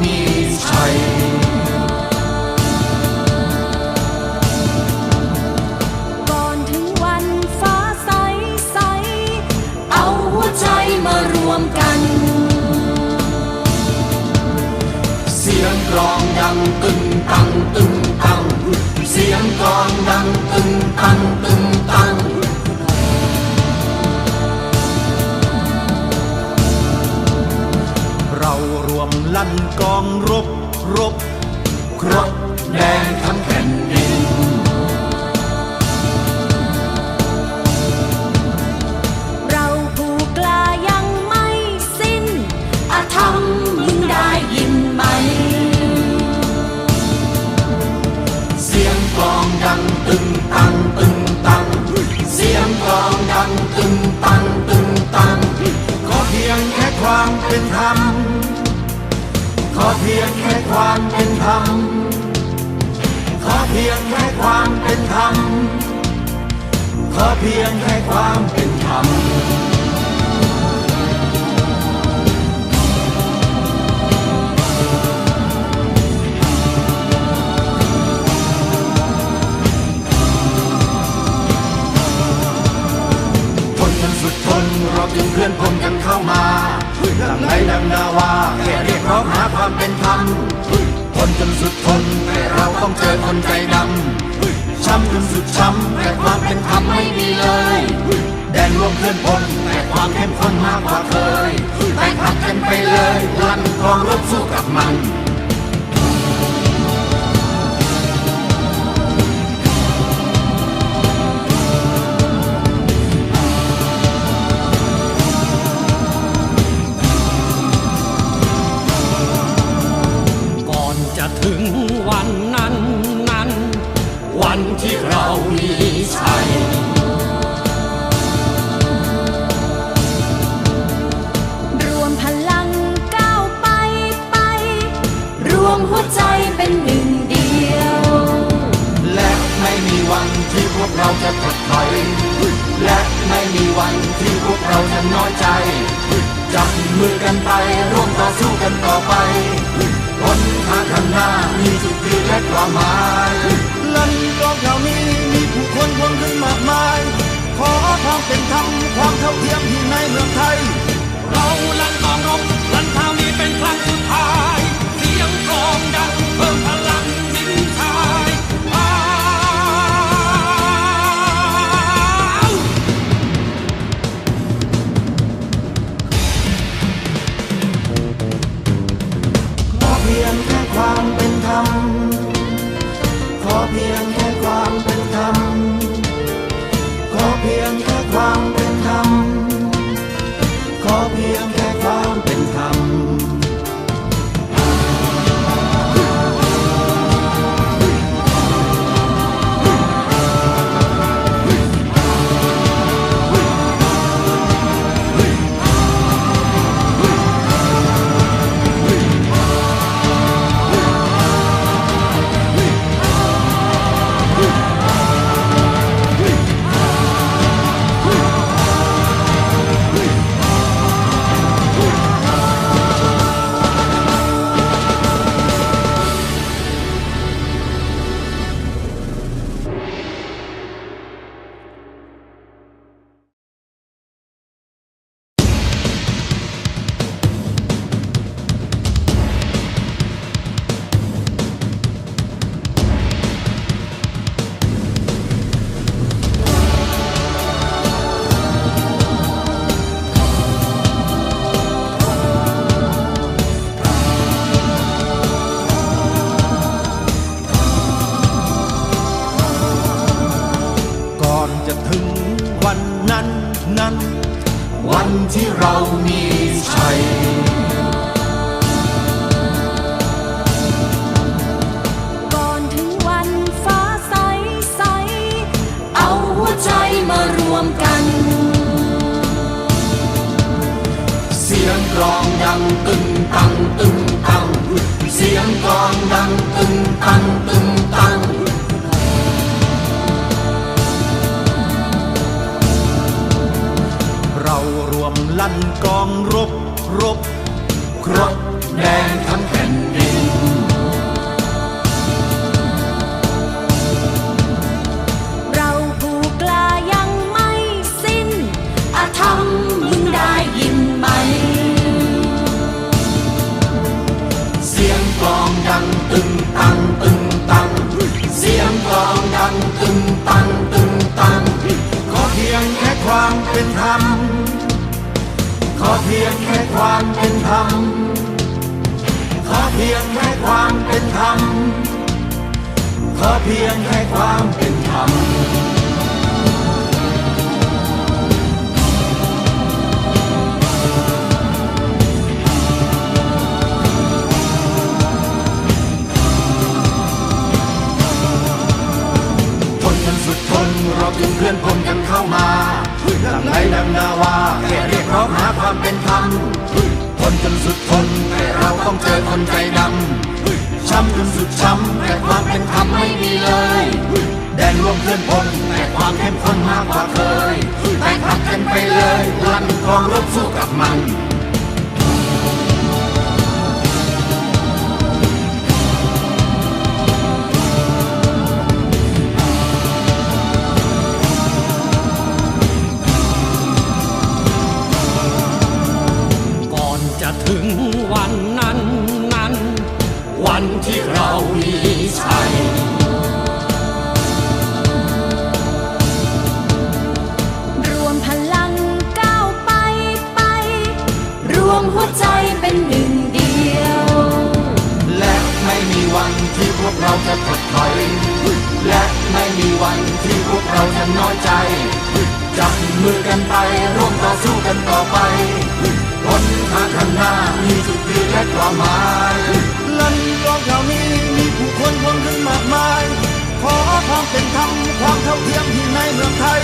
มีชัยก่อนถึงวันฟ้าใสใส เอาหัวใจมารวมกัน เสียงกลองดังตึงตังตึงตัง เสียงกลองดังตึงตังตึงตัง กองรบรบครบแดงทั้งแผ่นดิน เราผู้กล้ายังไม่สิ้นอาธรรมมึงได้ยินไหม เสียงกลองดังตึงตังตึงตัง เสียงกลองดังตึงตังตึงตัง ขอเพียงแค่ความเป็นธรรม เพียงแค่ความเป็นธรรม ขอเพียงแค่ความเป็นธรรม ขอเพียงแค่ความเป็นธรรมทนจนสุดทนเราจึงเคลื่อนพลกันเข้ามา ดังไรดังนาวาแค่เรียกร้องหาความเป็นธรรมทนจนสุดทนแต่เราต้องเจอคนใจดำช้ำจนสุดช้ำแต่ความเป็นธรรมไม่มีเลย แดนรวมเคลื่อนพลแต่ความเข้มข้นมากกว่าเคยไปขับกันไปเลยลั่นกองรบสู้กับมัน ถึงวันนั้นนั้น วันที่เรามีชัยรวมพลังก้าวไปไป รวมหัวใจเป็นหนึ่งเดียว และไม่มีวันที่พวกเราจะถดถอยและไม่มีวันที่พวกเราจะน้อยใจจับมือกันไปร่วมต่อสู้กันต่อไป คนทางข้างหน้ามีจุดยืนและความหมายลันกลองเหล่านี้มีผู้คนพวงขึ้นมากมาย ขอความเป็นธรรมความเท่าเทียมที่ในเมืองไทย เราลั่นกองรบ ความเป็นธรรม งตึงตังตึงตังเรารวมลั่นกองรบรบครบแดง องดังตึงตังตึงตัง เสียงกลองดังตึงตังตึงตัง ขอเพียงแค่ความเป็นธรรม ขอเพียงแค่ความเป็นธรรม ขอเพียงแค่ความเป็นธรรม ขอเพียงแค่ความเป็น ดังไรดังนาวาแค่เรียกร้องหาความเป็นธรรมทนจนสุดทนแต่เราต้องเจอคนใจดำช้ำจนสุดช้ำแต่ความเป็นธรรมไม่มีเลย แดนรวมเพื่อนพลแต่ความเข้มข้นมากกว่าเคยแต่ขับกันไปเลยลันกองรบสู้กับมัน ถอย และไม่มีวันที่พวกเราจะน้อยใจ จับมือกันไป ร่วมต่อสู้กันต่อไปบนทางข้างหน้ามีจุดยืนและความหมายลันกองแถวนี้มีผู้คนรวมขึ้นมากมาย ขอความเป็นธรรมความเท่าเทียมที่ในเมืองไทย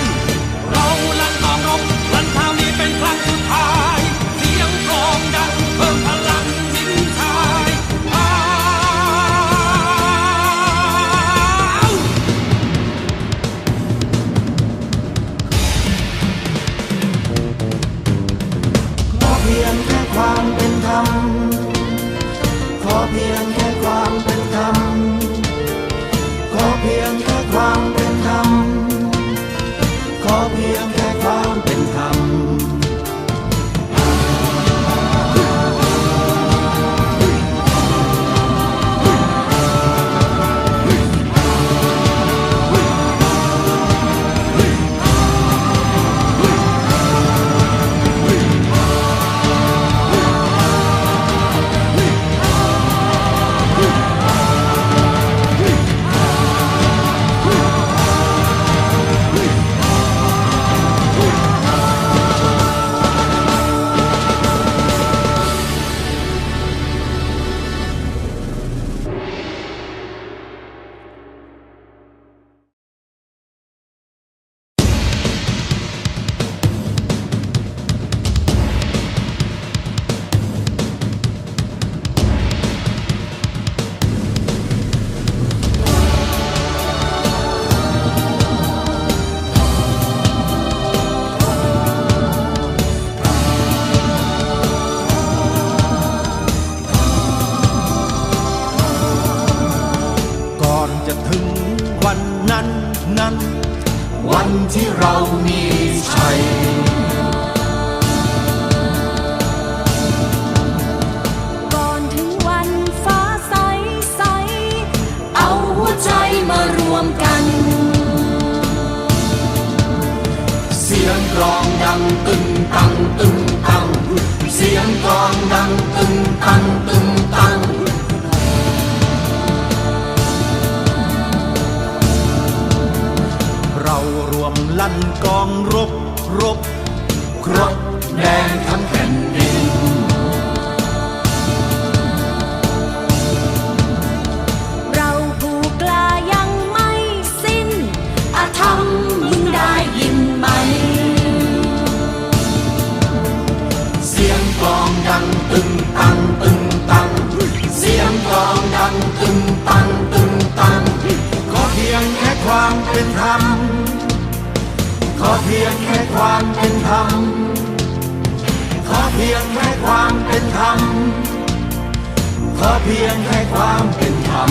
นั้นนั้น วันที่เรามีชัย ความเป็นธรรม ขอเพียงให้ความเป็นธรรม ขอเพียงให้ความเป็นธรรม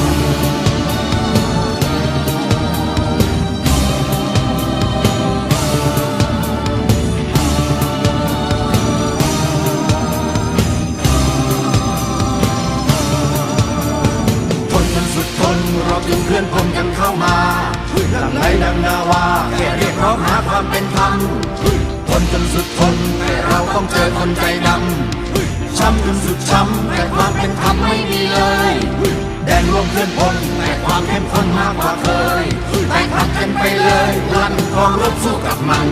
ทนมันสุดทนเราจึงเคลื่อนพลกันเข้ามา ดังไรดังนาวาแค่เรียกร้องหาความเป็นธรรมทนจนสุดทนแต่เราต้องเจอคนใจดำช้ำจนสุดช้ำแต่ความเป็นธรรมไม่มีเลย แดนรวมเพื่อนพลแต่ความเข้มข้นมากกว่าเคยแตกหักกันไปเลยลั่นกองรบสู้กับมัน